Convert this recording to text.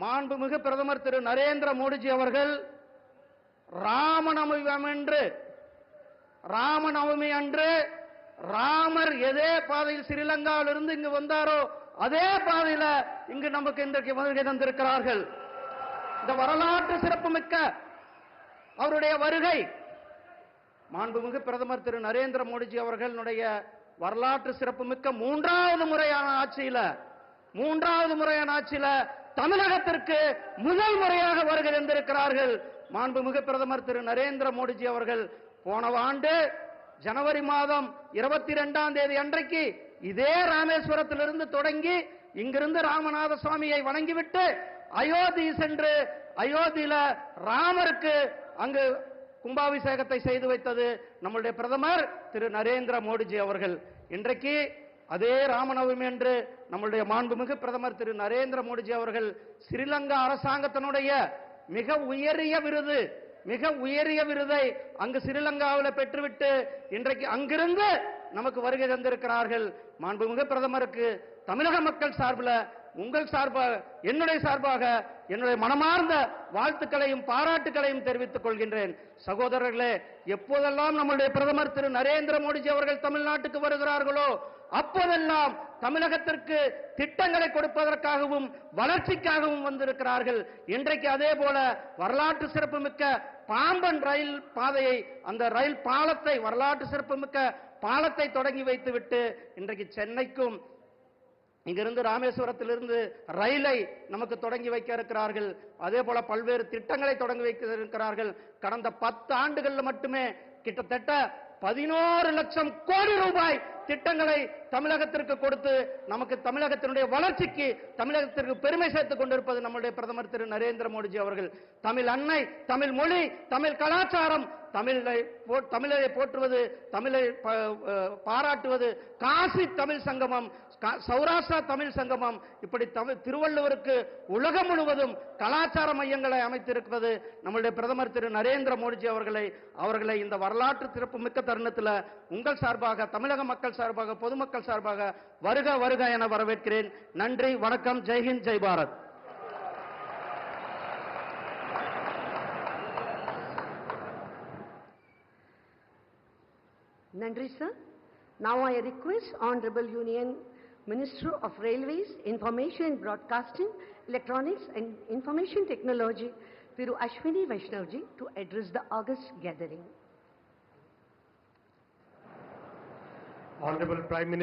மாண்புமிகு பிரதமர் திரு நரேந்திர மோடிஜி அவர்கள் ராமநவமி அன்று ராமநவமி அன்று ராமர் எதே பாதையில் ஸ்ரீலங்காவிலிருந்து இங்கு வந்தாரோ அதே பாதையில இங்கு நமக்கு இன்றைக்கு வருகை தந்திருக்கிறார்கள். இந்த வரலாற்று சிறப்புமிக்க அவருடைய வருகை மாண்புமிகு பிரதமர் திரு நரேந்திர மோடிஜி அவர்களுடைய வரலாற்று சிறப்புமிக்க மூன்றாவது முறையான ஆட்சியில மூன்றாவது முறையான ஆட்சியில தமிழகத்திற்கு முதல் முறையாக வருகை தந்திருக்கிறார்கள் மாண்புமிகு பிரதமர் திரு நரேந்திர மோடிஜி அவர்கள். போன ஆண்டு ஜனவரி மாதம் இருபத்தி ரெண்டாம் தேதி அன்றைக்கு இதே ராமேஸ்வரத்திலிருந்து தொடங்கி இங்கிருந்து ராமநாத சுவாமியை வணங்கிவிட்டு அயோத்தி சென்று அயோத்தியில ராமருக்கு அங்கு கும்பாபிஷேகத்தை செய்து வைத்தது நம்முடைய பிரதமர் திரு நரேந்திர மோடிஜி அவர்கள். இன்றைக்கு அதே ராமநவமி என்று நம்முடைய மாண்புமிகு பிரதமர் திரு நரேந்திர மோடிஜி அவர்கள் ஸ்ரீலங்கா அரசாங்கத்தினுடைய மிக உயரிய விருது மிக உயரிய விருதை அங்கு ஸ்ரீலங்காவில் பெற்றுவிட்டு இன்றைக்கு அங்கிருந்து நமக்கு வருகை தந்திருக்கிறார்கள். மாண்புமிகு பிரதமருக்கு தமிழக மக்கள் சார்பில் உங்கள் சார்பாக என்னுடைய சார்பாக என்னுடைய மனமார்ந்த வாழ்த்துக்களையும் பாராட்டுக்களையும் தெரிவித்துக் கொள்கின்றேன். சகோதரர்களே எப்போதெல்லாம் நம்முடைய பிரதமர் திரு நரேந்திர மோடிஜி அவர்கள் தமிழ்நாட்டுக்கு வருகிறார்களோ அப்போதெல்லாம் தமிழகத்திற்கு திட்டங்களை கொடுப்பதற்காகவும் வளர்ச்சிக்காகவும் வந்திருக்கிறார்கள். இன்றைக்கு அதே போல வரலாற்று சிறப்புமிக்க பாம்பன் ரயில் பாதையை அந்த ரயில் பாலத்தை வரலாற்று சிறப்புமிக்க பாலத்தை தொடங்கி வைத்துவிட்டு இன்றைக்கு சென்னைக்கும் இங்கிருந்து ராமேஸ்வரத்திலிருந்து ரயிலை நமக்கு தொடங்கி வைக்க இருக்கிறார்கள். அதே போல பல்வேறு திட்டங்களை தொடங்கி வைக்க இருக்கிறார்கள். கடந்த பத்து ஆண்டுகளில் மட்டுமே கிட்டத்தட்ட பதினோரு லட்சம் கோடி ரூபாய் திட்டங்களை தமிழகத்திற்கு கொடுத்து நமக்கு தமிழகத்தினுடைய வளர்ச்சிக்கு தமிழகத்திற்கு பெருமை சேர்த்துக் கொண்டிருப்பது நம்முடைய பிரதமர் திரு நரேந்திர மோடிஜி அவர்கள். தமிழ் அன்னை தமிழ் மொழி தமிழ் கலாச்சாரம் தமிழை போ- தமிழை போற்றுவது தமிழை பாராட்டுவது காசி தமிழ் சங்கமம் கா- சௌராஷ்டிரா தமிழ் சங்கமம். இப்படி தமிழ் திருவள்ளுவருக்கு உலகம் முழுவதும் கலாச்சார மையங்களை அமைத்திருப்பது நம்முடைய பிரதமர் திரு நரேந்திர மோடிஜி அவர்களை. அவர்களை இந்த வரலாற்று சிறப்பு மிக்க தருணத்தில் உங்கள் சார்பாக தமிழக மக்கள் சார்பாக பொதுமக்கள் சார்பாக வருக வருக என வரவேற்கிறேன் நன்றி வணக்கம் ஜெய்ஹிந்த் Jai Bharat Nandri, sir. Now I request Honorable Union Minister of Railways, Information and Broadcasting, Electronics and Information Technology, Thiru Ashwini Vaishnavji, to address the August gathering. Honorable Prime Minister